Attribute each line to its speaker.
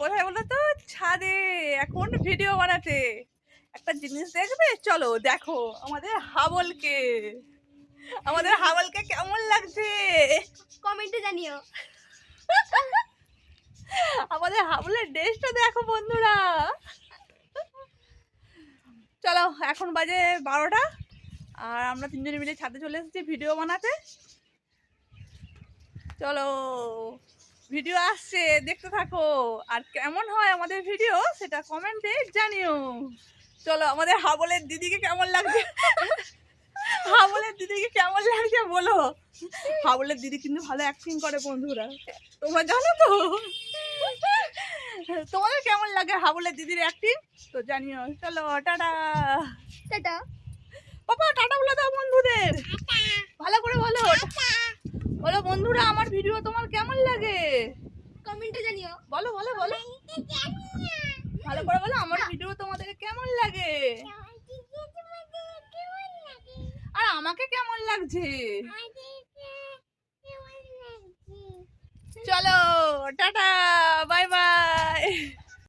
Speaker 1: কোথায় বলো তো? ছাদে। এখন ভিডিও বানাতে। একটা জিনিস দেখবে? চলো দেখো আমাদের হাবলকে। আমাদের হাবলকে কেমন লাগছে?
Speaker 2: কমেন্টে জানিও।
Speaker 1: আমাদের হাবলের ড্রেসটা দেখো বন্ধুরা। চলো এখন বাজে বারোটা। আর আমরা তিনজনে মিলে ছাদে চলে এসেছি ভিডিও বানাতে। চলো। ভিডিও আসছে দেখতে থাকো। আর কেমন হয় আমাদের ভিডিও সেটা কমেন্টে জানিও। চলো আমাদের হাবলের দিদিকে কেমন লাগছে? হাবলের দিদিকে কেমন লাগছে বলো? হাবলের দিদি কিন্তু ভালো অ্যাক্টিং করে বন্ধুরা। তোমরা জানো তো? তোমাদের কেমন লাগে হাবলের দিদির অ্যাক্টিং তো জানিও। চলো টাটা।
Speaker 2: টাটা।
Speaker 1: পাপা টাটা বলে দাও বন্ধুদের। ভালো করে বলো। বলো বন্ধুরা আমার ভিডিও তোমার কেমন লাগে
Speaker 2: কমেন্টে জানিও।
Speaker 1: বলো বলো বলো। ভালো করে বলো আমার ভিডিও তোমাদের কেমন লাগে? আর আমাকে কেমন লাগছে? চলো টাটা।